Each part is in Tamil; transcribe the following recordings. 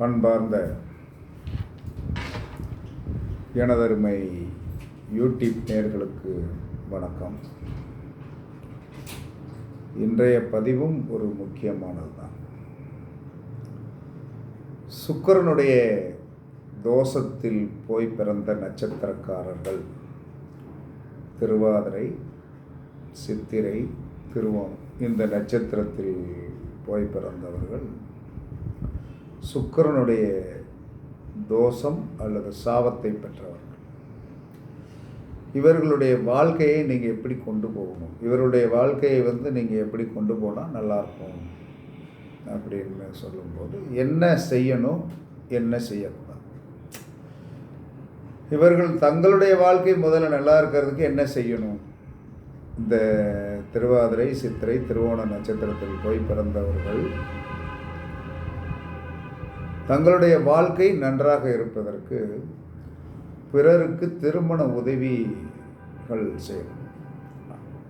பண்பார்ந்த எனதருமை யூடியூப் நேர்களுக்கு வணக்கம். இன்றைய பதிவும் ஒரு முக்கியமானது தான் சுக்கரனுடைய தோஷத்தில் போய் பிறந்த நட்சத்திரக்காரர்கள் திருவாதிரை சித்திரை திருவோம் இந்த நட்சத்திரத்தில் போய் பிறந்தவர்கள் சுக்கரனுடைய தோஷம் அல்லது சாபத்தை பெற்றவர்கள் இவர்களுடைய வாழ்க்கையை நீங்கள் எப்படி கொண்டு போகணும்? இவருடைய வாழ்க்கையை வந்து நீங்கள் எப்படி கொண்டு போனால் நல்லாயிருக்கும் அப்படின்னு சொல்லும்போது என்ன செய்யணும் என்ன செய்யக்கூடாது? இவர்கள் தங்களுடைய வாழ்க்கை முதல்ல நல்லா இருக்கிறதுக்கு என்ன செய்யணும்? இந்த திருவாதிரை சித்திரை திருவோண நட்சத்திரத்தில் போய் பிறந்தவர்கள் தங்களுடைய வாழ்க்கை நன்றாக இருப்பதற்கு பிறருக்கு திருமண உதவிகள் செய்யணும்.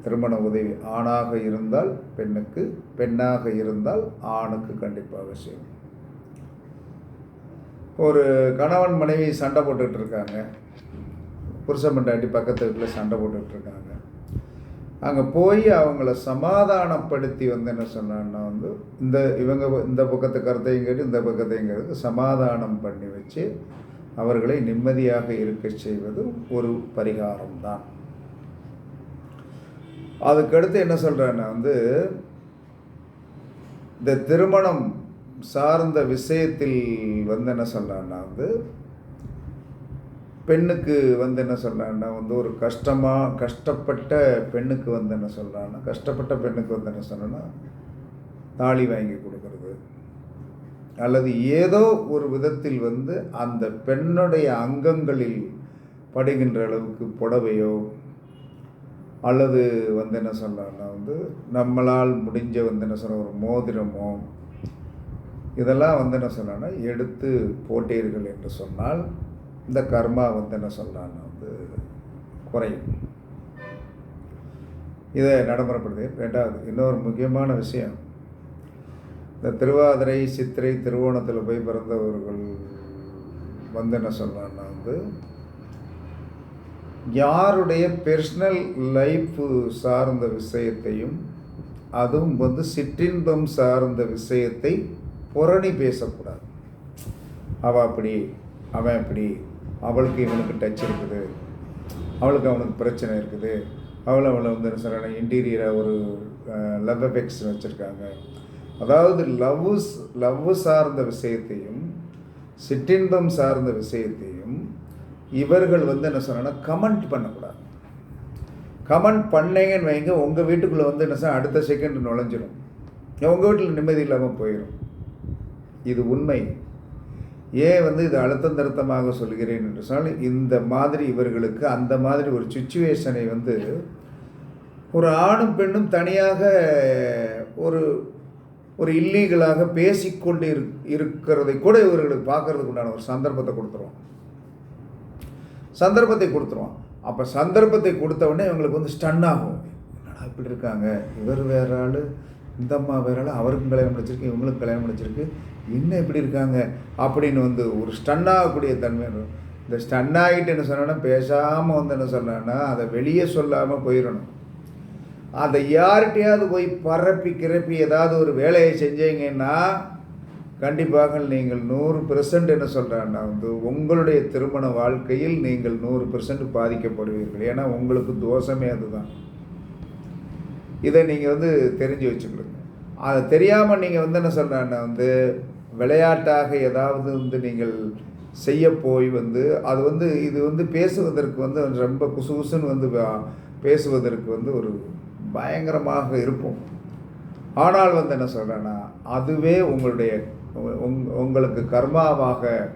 திருமண உதவி ஆணாக இருந்தால் பெண்ணுக்கு பெண்ணாக இருந்தால் ஆணுக்கு கண்டிப்பாக செய்யணும். ஒரு கணவன் மனைவி சண்டை போட்டுக்கிட்டு இருக்காங்க. புருஷன் பண்டாட்டி பக்கத்து வீட்டில் சண்டை போட்டுக்கிட்டு இருக்காங்க. அங்கே போய் அவங்கள சமாதானப்படுத்தி வந்து என்ன சொன்னான்னா வந்து இந்த இவங்க இந்த பக்கத்து கருத்தையும் கேட்டு இந்த பக்கத்தையும் கேட்டு சமாதானம் பண்ணி வச்சு அவர்களை நிம்மதியாக இருக்க செய்வது ஒரு பரிகாரம் தான் அதுக்கடுத்து என்ன சொல்கிறேன்னா வந்து இந்த திருமணம் சார்ந்த விஷயத்தில் வந்து என்ன சொல்கிறேன்னா வந்து பெண்ணுக்கு வந்து என்ன சொல்கிறான்னா வந்து ஒரு கஷ்டமாக கஷ்டப்பட்ட பெண்ணுக்கு வந்து என்ன சொல்கிறான்னா கஷ்டப்பட்ட பெண்ணுக்கு வந்து என்ன சொல்கிறேன்னா தாலி வாங்கி கொடுக்கறது. அல்லது ஏதோ ஒரு விதத்தில் வந்து அந்த பெண்ணுடைய அங்கங்களில் படுகின்ற அளவுக்கு புடவையோ அல்லது வந்து என்ன சொல்லலாம்னா வந்து நம்மளால் முடிஞ்ச வந்து என்ன சொல்ல ஒரு மோதிரமோ இதெல்லாம் வந்து என்ன சொல்லலாம்னா எடுத்து போட்டீர்கள் என்று சொன்னால் இந்த கர்மா வந்து என்ன சொல்கிறான்னு வந்து குறையும். இதை நடைமுறைப்படுது ரெண்டாவது இன்னொரு முக்கியமான விஷயம். இந்த திருவாதிரை சித்திரை திருவோணத்தில் போய் பிறந்தவர்கள் வந்து என்ன சொல்கிறான்னா வந்து யாருடைய பர்சனல் லைஃப்பு சார்ந்த விஷயத்தையும் அதுவும் வந்து சிற்றின்பம் சார்ந்த விஷயத்தை புரணி பேசக்கூடாது. அவள் அப்படி அவன் அப்படி அவளுக்கு இவனுக்கு டச் இருக்குது. அவளுக்கு அவனுக்கு பிரச்சனை இருக்குது. அவளை அவளை வந்து என்ன சொல்கிறாங்க இன்டீரியராக ஒரு லவ் எஃபெக்ட்ஸ் வச்சுருக்காங்க. அதாவது லவ்ஸ் லவ் சார்ந்த விஷயத்தையும் சிற்றின்பம் சார்ந்த விஷயத்தையும் இவர்கள் வந்து என்ன சொன்னால் கமெண்ட் பண்ணக்கூடாது. கமெண்ட் பண்ணீங்கன்னு வைங்க உங்கள் வீட்டுக்குள்ளே வந்து என்ன சொன்னால் அடுத்த செகண்ட் நுழைஞ்சிடும் உங்கள் வீட்டில் நிம்மதி இல்லாமல் போயிடும் இது உண்மை. ஏன் வந்து இது அழுத்தம் திருத்தமாக சொல்கிறேன் என்று சொன்னால் இந்த மாதிரி இவர்களுக்கு அந்த மாதிரி ஒரு சுச்சுவேஷனை வந்து ஒரு ஆணும் பெண்ணும் தனியாக ஒரு ஒரு இல்லீகலாக பேசிக்கொண்டு இரு இருக்கிறதை கூட இவர்களுக்கு பார்க்கறதுக்கு உண்டான ஒரு சந்தர்ப்பத்தை கொடுத்துருவோம் சந்தர்ப்பத்தை கொடுத்துருவோம் அப்போ சந்தர்ப்பத்தை கொடுத்த உடனே இவங்களுக்கு வந்து ஸ்டன் ஆகும். என்னடா இப்படி இருக்காங்க? இவர் வேற ஆள். இந்த அம்மா வேற அவருக்கும் கல்யாணம் முடிச்சிருக்கு இவங்களுக்கும் கல்யாணம் முடிச்சிருக்கு. என்ன இப்படி இருக்காங்க? அப்படின்னு வந்து ஒரு ஸ்டன் ஆகக்கூடிய தன்மை இந்த ஸ்டன் ஆகிட்டு என்ன சொன்னோன்னா பேசாமல் வந்து என்ன சொன்னேன்னா அதை வெளியே சொல்லாமல் போயிடணும். அதை யார்கிட்டையாவது போய் பரப்பி கிளப்பி ஏதாவது ஒரு வேலையை செஞ்சீங்கன்னா கண்டிப்பாக நீங்கள் நூறு பெர்சன்ட் என்ன சொல்கிறான்னா வந்து உங்களுடைய திருமண வாழ்க்கையில் நீங்கள் நூறு பெர்சன்ட் பாதிக்கப்படுவீர்கள். ஏன்னா உங்களுக்கு தோஷமே அதுதான். இதை நீங்கள் வந்து தெரிஞ்சு வச்சுக்கிடுங்க அதை தெரியாமல் நீங்கள் வந்து என்ன சொல்கிறேன்னா வந்து விளையாட்டாக ஏதாவது வந்து நீங்கள் செய்ய போய் வந்து அது வந்து இது வந்து பேசுவதற்கு வந்து ரொம்ப குசுகுசுன்னு வந்து பேசுவதற்கு வந்து ஒரு பயங்கரமாக இருக்கும். ஆனால் வந்து என்ன சொல்கிறேன்னா அதுவே உங்களுடைய உங்- உங்களுக்கு கர்மாவாக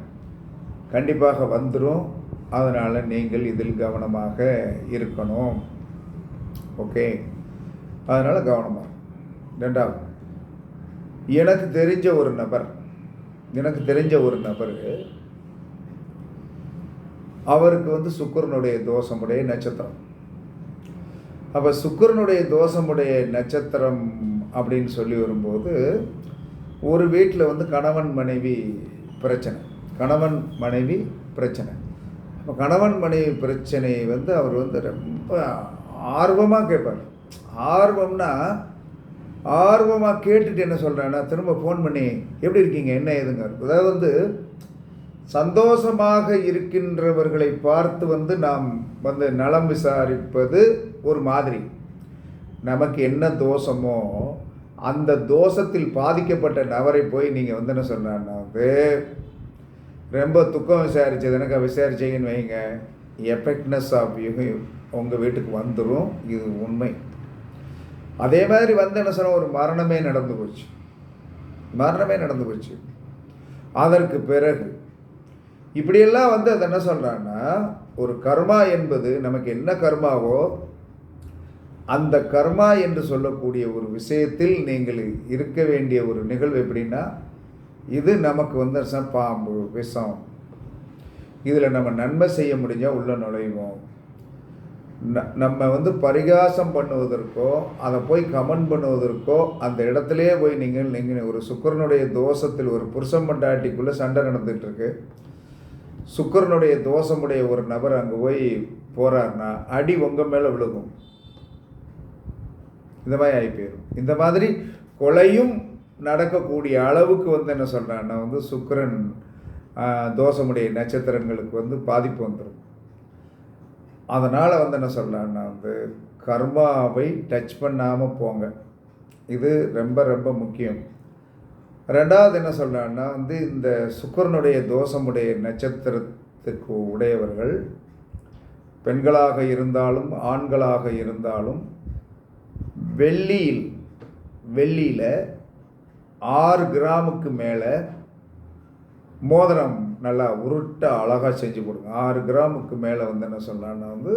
கண்டிப்பாக வந்துடும் அதனால் நீங்கள் இதில் கவனமாக இருக்கணும். ஓகே? அதனால் கவனமாக ரெண்டாவது எனக்கு தெரிஞ்ச ஒரு நபர் எனக்கு தெரிஞ்ச ஒரு நபர் அவருக்கு வந்து சுக்கரனுடைய தோஷமுடைய நட்சத்திரம். அப்போ சுக்கரனுடைய தோஷமுடைய நட்சத்திரம் அப்படின்னு சொல்லி வரும்போது ஒரு வீட்டில் வந்து கணவன் மனைவி பிரச்சனை. கணவன் மனைவி பிரச்சனை. அப்போ கணவன் மனைவி பிரச்சனையை வந்து அவர் வந்து ரொம்ப ஆர்வமாக கேட்பார். ஆர்வம்னா ஆர்வமாக கேட்டுட்டு என்ன சொல்கிறேன்னா திரும்ப ஃபோன் பண்ணி எப்படி இருக்கீங்க? என்ன ஏதுங்க? அதாவது வந்து சந்தோஷமாக இருக்கின்றவர்களை பார்த்து வந்து நாம் வந்து நலம் விசாரிப்பது ஒரு மாதிரி. நமக்கு என்ன தோஷமோ அந்த தோஷத்தில் பாதிக்கப்பட்ட நபரை போய் நீங்கள் வந்து என்ன சொன்னா வந்து ரொம்ப துக்கம் விசாரிச்சது. எனக்கு விசாரிச்சிங்கன்னு வைங்க. எஃபெக்ட்னஸ் ஆஃப் யூ உங்கள் வீட்டுக்கு வந்துடும் இது உண்மை. அதே மாதிரி வந்து என்ன சொன்ன ஒரு மரணமே நடந்து போச்சு. மரணமே நடந்து போச்சு. அதற்கு பிறகு இப்படியெல்லாம் வந்து அது என்ன சொல்கிறான்னா ஒரு கர்மா என்பது நமக்கு என்ன கர்மாவோ அந்த கர்மா என்று சொல்லக்கூடிய ஒரு விஷயத்தில் நீங்கள் இருக்க வேண்டிய ஒரு நிகழ்வு எப்படின்னா இது நமக்கு வந்து பாம்பு விஷம். இதில் நம்ம நன்மை செய்ய முடிஞ்சால் உள்ளே நுழைவோம். நம்ம வந்து பரிகாசம் பண்ணுவதற்கோ அதை போய் கமெண்ட் பண்ணுவதற்கோ அந்த இடத்துலையே போய் நீங்கள் நீங்கள் ஒரு சுக்கரனுடைய தோஷத்தில் ஒரு புருஷன் மண்டாட்டிக்குள்ளே சண்டை நடந்துகிட்ருக்கு சுக்கரனுடைய தோஷமுடைய ஒரு நபர் அங்கே போய் போகிறாருன்னா அடி உங்கள் மேலே விழுகும். இந்த மாதிரி ஆகி போயிடும் இந்த மாதிரி கொலையும் நடக்கக்கூடிய அளவுக்கு வந்து என்ன சொல்கிறான்னா வந்து சுக்கிரன் தோஷமுடைய நட்சத்திரங்களுக்கு வந்து பாதிப்பு வந்துடும் அதனால் வந்து என்ன சொல்லலான்னா வந்து கர்மாவை டச் பண்ணாமல் போங்க. இது ரொம்ப ரொம்ப முக்கியம். ரெண்டாவது என்ன சொல்கிறான்னா வந்து இந்த சுக்கிரனுடைய தோஷமுடைய நட்சத்திரத்துக்கு உடையவர்கள் பெண்களாக இருந்தாலும் ஆண்களாக இருந்தாலும் வெள்ளியில் வெள்ளியில் ஆறு கிராமுக்கு மேலே மோதிரம் நல்லா உருட்ட அழகாக செஞ்சு கொடுங்க. ஆறு கிராமுக்கு மேலே வந்து என்ன சொல்லலாம்னா வந்து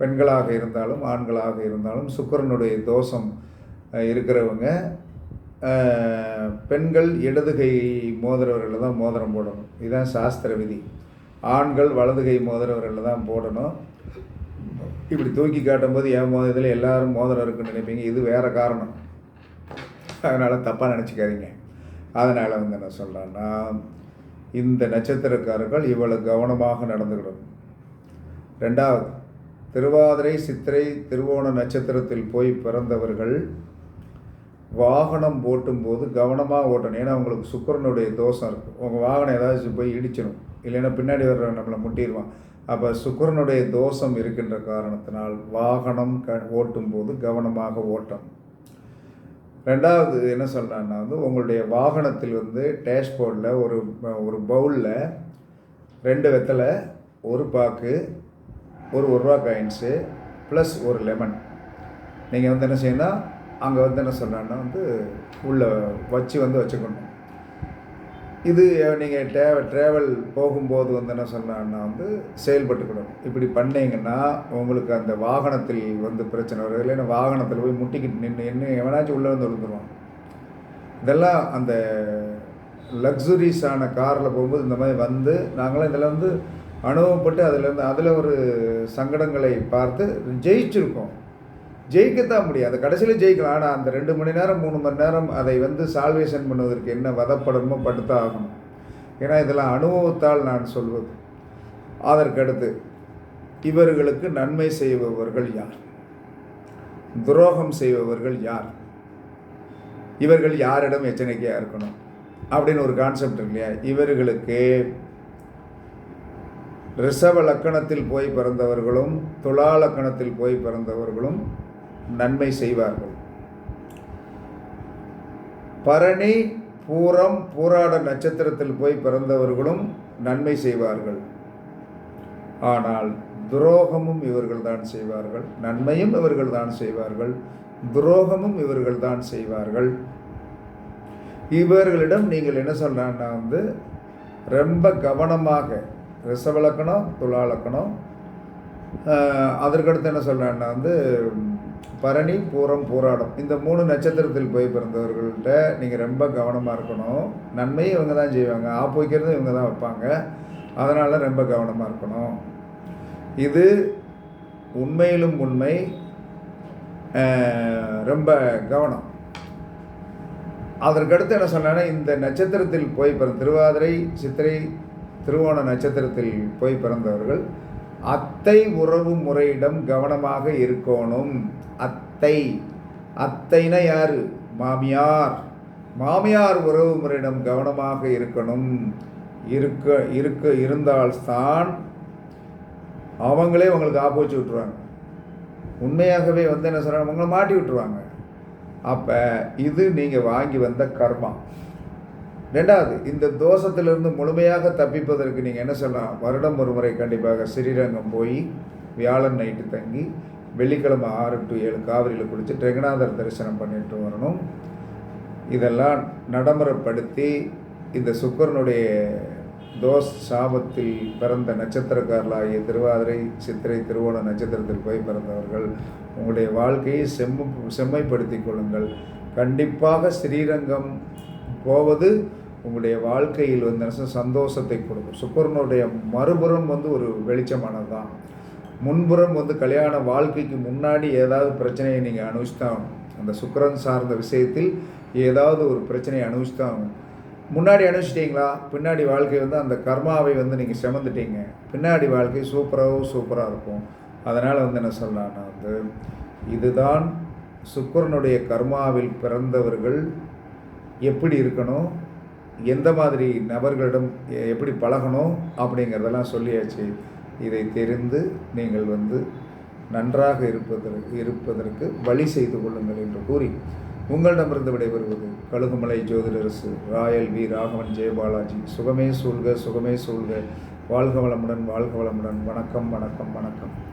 பெண்களாக இருந்தாலும் ஆண்களாக இருந்தாலும் சுக்கிரனுடைய தோஷம் இருக்கிறவங்க பெண்கள் இடது கை மோதிரவர்களில் தான் மோதிரம் போடணும். இதுதான் சாஸ்திர விதி. ஆண்கள் வலது கை மோதிரவர்களில் தான் போடணும். இப்படி தூக்கி காட்டும்போது என் மோதிரத்தில் எல்லாரும் மோதிரம் இருக்குன்னு நினைப்பீங்க. இது வேறு காரணம். அதனால் தப்பாக நினச்சிக்காதீங்க. அதனால் வந்து என்ன சொல்கிறேன்னா இந்த நட்சத்திரக்காரர்கள் இவ்வளவு கவனமாக நடந்துக்கிடணும் ரெண்டாவது திருவாதிரை சித்திரை திருவோண நட்சத்திரத்தில் போய் பிறந்தவர்கள் வாகனம் ஓட்டும்போது கவனமாக ஓட்டணும். ஏன்னா உங்களுக்கு சுக்கிரனுடைய தோஷம் இருக்குது உங்கள் வாகனம் ஏதாச்சும் போய் இடிச்சிடும் இல்லைன்னா பின்னாடி வர்ற நம்மளை முட்டிடுவான் அப்போ சுக்கிரனுடைய தோஷம் இருக்கின்ற காரணத்தினால் வாகனம் க ஓட்டும்போது கவனமாக ஓட்டணும். ரெண்டாவது என்ன சொல்கிறான்னா வந்து உங்களுடைய வாகனத்தில் வந்து டேஷ்போர்டில் ஒரு ஒரு பவுலில் ரெண்டு வெத்தலை ஒரு பாக்கு ஒரு ஒரு ரூபா காயின்ஸு ப்ளஸ் ஒரு லெமன் நீங்கள் வந்து என்ன செய்யணும் அங்கே வந்து என்ன சொல்கிறான்னா வந்து உள்ளே வச்சு வந்து வச்சுக்கணும். இது நீங்கள் டேவ ட்ராவல் போகும்போது வந்து என்ன சொன்னான்னா வந்து செயல்பட்டுக்கணும். இப்படி பண்ணீங்கன்னா உங்களுக்கு அந்த வாகனத்தில் வந்து பிரச்சனை வரும். இல்லைன்னா வாகனத்தில் போய் முட்டிக்கிட்டு நின்று என்ன எவனாச்சும் உள்ளே வந்து விழுந்துருவான். இதெல்லாம் அந்த லக்ஸுரிஸான காரில் போகும்போது இந்த மாதிரி வந்து நாங்களாம் இதில் வந்து அனுபவப்பட்டு அதில் அதில் ஒரு சங்கடங்களை பார்த்து ஜெயிச்சிருக்கோம். ஜெயிக்கத்தான் முடியும். அந்த கடைசியில் ஜெயிக்கலாம். ஆனால் அந்த ரெண்டு மணி நேரம் மூணு மணி நேரம் அதை வந்து சால்வேஷன் பண்ணுவதற்கு என்ன வதப்படணுமோ படுத்தான் ஆகணும். ஏன்னா இதெல்லாம் அனுபவத்தால் நான் சொல்வது. அதற்கடுத்து இவர்களுக்கு நன்மை செய்பவர்கள் யார்? துரோகம் செய்பவர்கள் யார்? இவர்கள் யாரிடம் எச்சரிக்கையாக இருக்கணும்? அப்படின்னு ஒரு கான்செப்ட் இருக்கு இல்லையா? இவர்களுக்கு ரிஷப லக்கணத்தில் போய் பிறந்தவர்களும் துலா லக்கணத்தில் போய் பிறந்தவர்களும் நன்மை செய்வார்கள். பரணி பூரம் பூராட நட்சத்திரத்தில் போய் பிறந்தவர்களும் நன்மை செய்வார்கள். ஆனால் துரோகமும் இவர்கள் தான் செய்வார்கள். நன்மையும் இவர்கள் தான் செய்வார்கள். துரோகமும் இவர்கள் தான் செய்வார்கள். இவர்களிடம் நீங்கள் என்ன சொல்கிறான்னா வந்து ரொம்ப கவனமாக ரிசவலக்கணம் துளாலக்கணம் அதற்கடுத்து என்ன சொல்கிறான்னா வந்து பரணி பூரம் போராடும். இந்த மூணு நட்சத்திரத்தில் போய் பிறந்தவர்கள்ட்ட நீங்கள் ரொம்ப கவனமாக இருக்கணும். நன்மையும் இவங்க தான் செய்வாங்க. ஆப்பு இவங்க தான் வைப்பாங்க. அதனால் ரொம்ப கவனமாக இருக்கணும். இது உண்மையிலும் உண்மை. ரொம்ப கவனம். அதற்கடுத்து என்ன சொன்னேன்னா இந்த நட்சத்திரத்தில் போய் பிறந்த திருவாதிரை சித்திரை திருவோண நட்சத்திரத்தில் போய் பிறந்தவர்கள் அத்தை உறவு முறையிடம் கவனமாக இருக்கணும். அத்தை. அத்தைனா யாரு? மாமியார். மாமியார் உறவு முறையிடம் கவனமாக இருக்கணும். இருக்க இருக்க இருந்தால்தான் அவங்களே உங்களுக்கு ஆப்போச்சு விட்டுருவாங்க. உண்மையாகவே வந்து என்ன சொல்கிறாங்க உங்களை மாட்டி விட்டுருவாங்க. அப்போ இது நீங்கள் வாங்கி வந்த கர்மா. ரெண்டாவது இந்த தோஷத்திலிருந்து முழுமையாக தப்பிப்பதற்கு நீங்கள் என்ன சொல்லலாம்? வருடம் ஒரு முறை கண்டிப்பாக ஸ்ரீரங்கம் போய் வியாழன் நைட்டு தங்கி வெள்ளிக்கிழமை ஆறு டு ஏழு காவிரியில் குளித்து ரெங்கநாதர் தரிசனம் பண்ணிட்டு வரணும். இதெல்லாம் நடைமுறைப்படுத்தி இந்த சுக்கரனுடைய தோஷ் சாபத்தில் பிறந்த நட்சத்திரக்காரர்களாகிய திருவாதிரை சித்திரை திருவோண நட்சத்திரத்தில் போய் பிறந்தவர்கள் உங்களுடைய வாழ்க்கையை செம்ம செம்மைப்படுத்தி கொள்ளுங்கள். கண்டிப்பாக ஸ்ரீரங்கம் போவது உங்களுடைய வாழ்க்கையில் வந்து என்ன சந்தோஷத்தை கொடுக்கும். சுக்கரனுடைய மறுபுறம் வந்து ஒரு வெளிச்சமானது தான் முன்புறம் வந்து கல்யாண வாழ்க்கைக்கு முன்னாடி ஏதாவது பிரச்சனையை நீங்கள் அனுபவிச்சுதான் அந்த சுக்கரன் சார்ந்த விஷயத்தில் ஏதாவது ஒரு பிரச்சனையை அனுபவிச்சுதான் ஆகணும். முன்னாடி அனுபவிச்சிட்டிங்களா பின்னாடி வாழ்க்கை வந்து அந்த கர்மாவை வந்து நீங்கள் செமந்துட்டீங்க. பின்னாடி வாழ்க்கை சூப்பராகவும் சூப்பராக இருக்கும். அதனால் வந்து என்ன சொல்லலாம்னா வந்து இதுதான் சுக்கரனுடைய கர்மாவில் பிறந்தவர்கள் எப்படி இருக்கணும்? எந்த மாதிரி நபர்களிடம் எப்படி பழகணும் அப்படிங்கிறதெல்லாம் சொல்லியாச்சு. இதை தெரிந்து நீங்கள் வந்து நன்றாக இருப்பதற்கு இருப்பதற்கு வழி செய்து கொள்ளுங்கள் என்று கூறி உங்களிடமிருந்து விடைபெறுவது கழுகுமலை ஜோதிடரசு ராயல் வி. ராகவன் ஜெயபாலாஜி. சுகமே சூழ்க சுகமே சூழ்க. வாழ்க வளமுடன் வாழ்க வளமுடன். வணக்கம் வணக்கம் வணக்கம்.